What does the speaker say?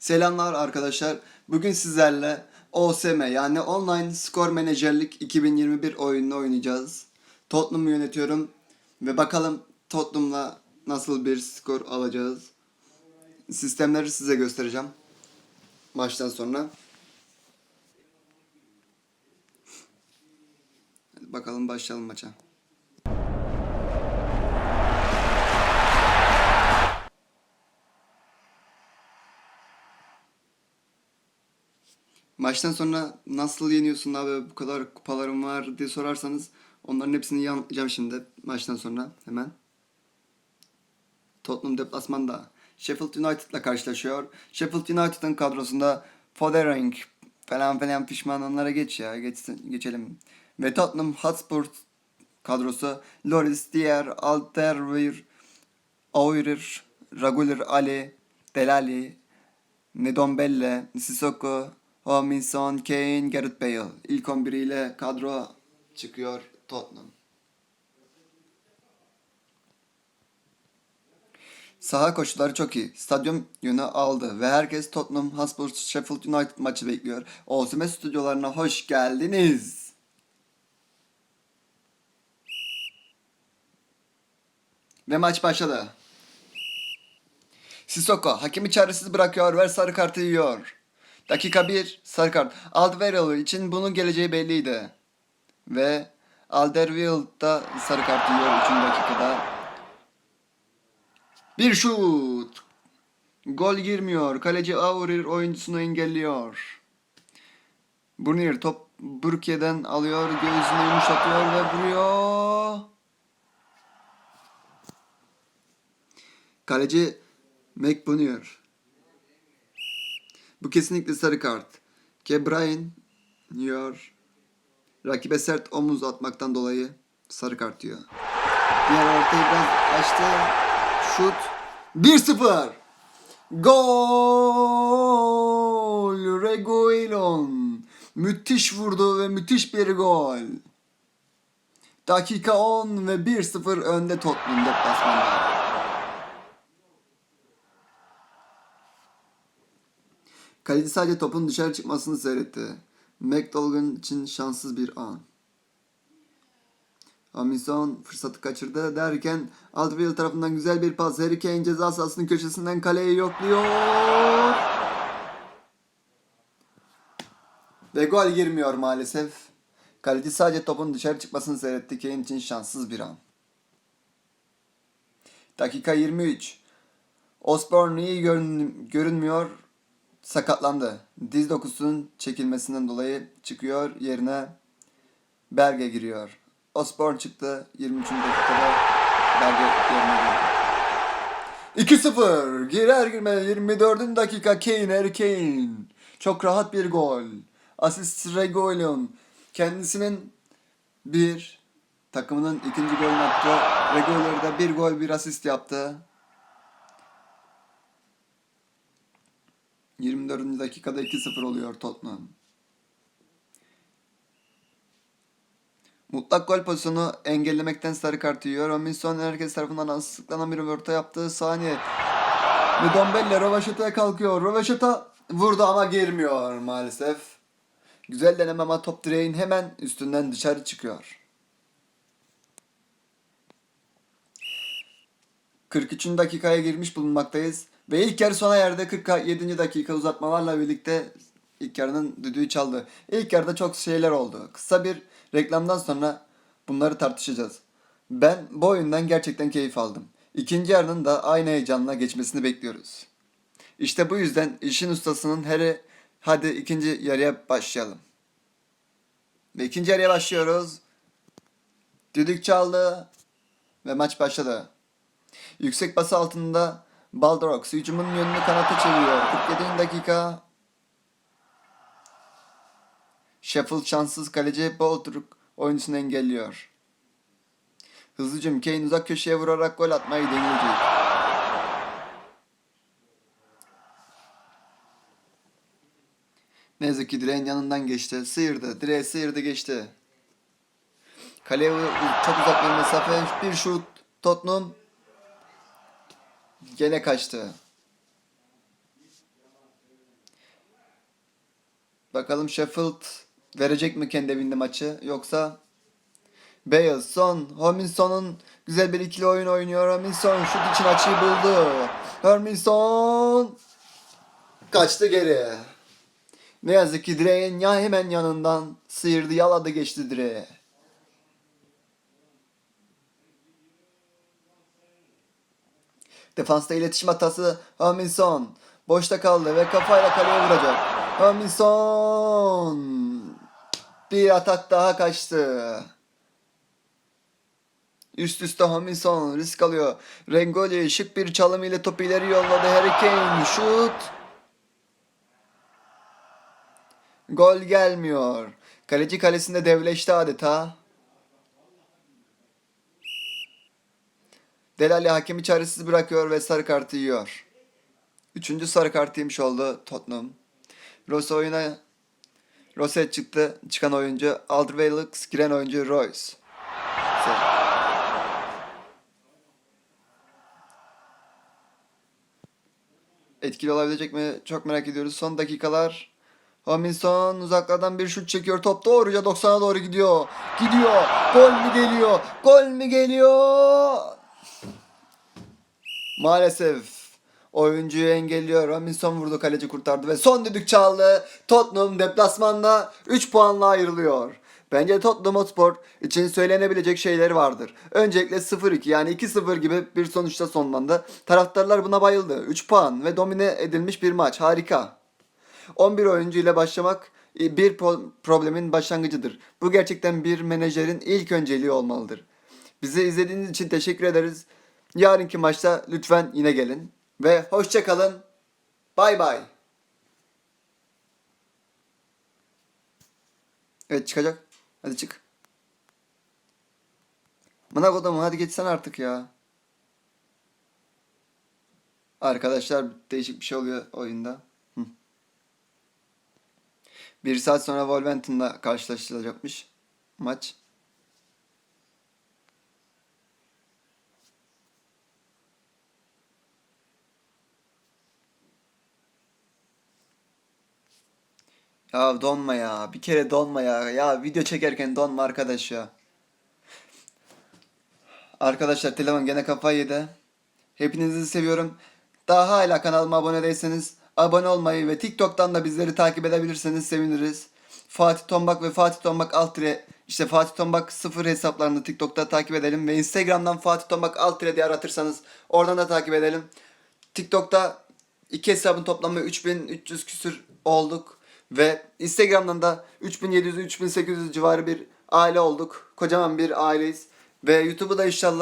Selamlar arkadaşlar. Bugün sizlerle OSM yani Online Skor Menajerlik 2021 oyununu oynayacağız. Tottenham'ı yönetiyorum ve bakalım Tottenham'la nasıl bir skor alacağız. Sistemleri size göstereceğim. Maçtan sonra. Hadi bakalım başlayalım maça. Maçtan sonra nasıl yeniyorsun abi bu kadar kupalarım var diye sorarsanız onların hepsini yanıtlayacağım şimdi maçtan sonra hemen. Tottenham deplasmanda Sheffield United'la karşılaşıyor. Sheffield United'ın kadrosunda Fodering falan falan pişman onlara geç ya geçsin, geçelim. Ve Tottenham Hotspur kadrosu Loris, Dier, Alterweir, Aurier, Raguler Ali, Delali, Nedombelle, Sissoko, Huminson, Kane, Gareth Bale. İlk 11 ile kadro çıkıyor Tottenham. Saha koşulları çok iyi. Stadyum yönü aldı ve herkes Tottenham Hotspur Sheffield United maçı bekliyor. Osime stüdyolarına hoş geldiniz. Ve maç başladı. Sissoko hakemi çaresiz bırakıyor ve sarı kartı yiyor. Dakika 1 sarı kart. Alderweireld için bunun geleceği belliydi. Ve Alderweireld da sarı kartı yiyor 3. dakikada. Bir şut. Gol girmiyor. Kaleci Aurier oyuncusunu engelliyor. Brunier top Burke'den alıyor. Göğsüne yumuşatıyor ve vuruyor. Kaleci McBunier. Bu kesinlikle sarı kart. Kebrain yiyor. Rakibe sert omuz atmaktan dolayı sarı kart diyor. Diğer ortayı biraz açtı. Şut. 1-0. Gol. Reguilon. Müthiş vurdu ve müthiş bir gol. Dakika 10 ve 1-0 önde Tottenham deplasmanda. Kaleci sadece topun dışarı çıkmasını seyretti. McDolgan için şanssız bir an. Amison fırsatı kaçırdı derken Alderweireld tarafından güzel bir pas. Harry Kane ceza sahasının köşesinden kaleyi yokluyor. Ve gol girmiyor maalesef. Kaleci sadece topun dışarı çıkmasını seyretti. Kane için şanssız bir an. Dakika 23. Osborne iyi görün- görünmüyor sakatlandı. Diz dokusunun çekilmesinden dolayı çıkıyor. Yerine Berge giriyor. Osborne çıktı. 23. dakikada Berge yerine girdi. 2-0. Girer girmez 24. dakika Kane, Harry Kane. Çok rahat bir gol. Asist Reguilon. Kendisinin bir takımının ikinci golünü attı. Reguilon da bir gol bir asist yaptı. 24. dakikada 2-0 oluyor Tottenham. Mutlak gol pozisyonu engellemekten sarı kart yiyor. Robinson herkes tarafından asıklanan bir orta yaptığı saniye. Ve Dombelle Rovaşata'ya kalkıyor. Rovaşata vurdu ama girmiyor maalesef. Güzel deneme ama top direğin hemen üstünden dışarı çıkıyor. 43. dakikaya girmiş bulunmaktayız. Ve ilk yarı sona erdi. 47. dakika uzatmalarla birlikte ilk yarının düdüğü çaldı. İlk yarıda çok şeyler oldu. Kısa bir reklamdan sonra bunları tartışacağız. Ben bu oyundan gerçekten keyif aldım. İkinci yarının da aynı heyecanla geçmesini bekliyoruz. İşte bu yüzden işin ustasının her hadi ikinci yarıya başlayalım. Ve ikinci yarıya başlıyoruz. Düdük çaldı ve maç başladı. Yüksek bası altında Baldoros hücumun yönünü kanata çeviriyor. 47. dakika. Sheffield şanssız kaleci Boltruk oyuncusunu engelliyor. Hızlıcım Kane uzak köşeye vurarak gol atmayı deneyecek. Ne yazık ki direğin yanından geçti. Sıyırdı. Direği sıyırdı geçti. Kaleye çok uzak bir mesafe. Bir şut. Tottenham Gene kaçtı. Bakalım Sheffield verecek mi kendi evinde maçı yoksa Bale, Son, Hominson'un güzel bir ikili oyun oynuyor. Hominson şut için açıyı buldu. Hominson kaçtı geri. Ne yazık ki direğin ya hemen yanından sıyırdı, yaladı geçti direğe. Defansta iletişim hatası Hominson. Boşta kaldı ve kafayla kaleye vuracak. Hominson. Bir atak daha kaçtı. Üst üste Hominson risk alıyor. Rengoli şık bir çalım ile topu ileri yolladı. Harry Kane şut. Gol gelmiyor. Kaleci kalesinde devleşti adeta. Delali hakemi çaresiz bırakıyor ve sarı kartı yiyor. Üçüncü sarı kartı yemiş oldu Tottenham. Rose oyuna Rose çıktı. Çıkan oyuncu Alderweireld, giren oyuncu Royce. Etkili olabilecek mi? Çok merak ediyoruz. Son dakikalar. Hominson uzaklardan bir şut çekiyor. Top doğruca 90'a doğru gidiyor. Gidiyor. Gol mü geliyor? Gol mü geliyor? Maalesef oyuncuyu engelliyor. Robinson vurdu kaleci kurtardı ve son düdük çaldı. Tottenham deplasmanda 3 puanla ayrılıyor. Bence Tottenham Hotspur için söylenebilecek şeyler vardır. Öncelikle 0-2 yani 2-0 gibi bir sonuçta sonlandı. Taraftarlar buna bayıldı. 3 puan ve domine edilmiş bir maç. Harika. 11 oyuncu ile başlamak e, bir pro- problemin başlangıcıdır. Bu gerçekten bir menajerin ilk önceliği olmalıdır. Bizi izlediğiniz için teşekkür ederiz. Yarınki maçta lütfen yine gelin. Ve hoşça kalın. Bay bay. Evet çıkacak. Hadi çık. Bana kodum hadi geçsen artık ya. Arkadaşlar değişik bir şey oluyor oyunda. Bir saat sonra Wolverhampton'la karşılaşılacakmış maç. Ya donma ya. Bir kere donma ya. Ya video çekerken donma arkadaş ya. Arkadaşlar telefon gene kafayı yedi. Hepinizi seviyorum. Daha hala kanalıma abone değilseniz abone olmayı ve TikTok'tan da bizleri takip edebilirseniz seviniriz. Fatih Tombak ve Fatih Tombak alt tire işte Fatih Tombak 0 hesaplarını TikTok'ta takip edelim ve Instagram'dan Fatih Tombak alt tire diye aratırsanız oradan da takip edelim. TikTok'ta iki hesabın toplamı 3300 küsür olduk ve Instagram'dan da 3700-3800 civarı bir aile olduk. Kocaman bir aileyiz ve YouTube'u da inşallah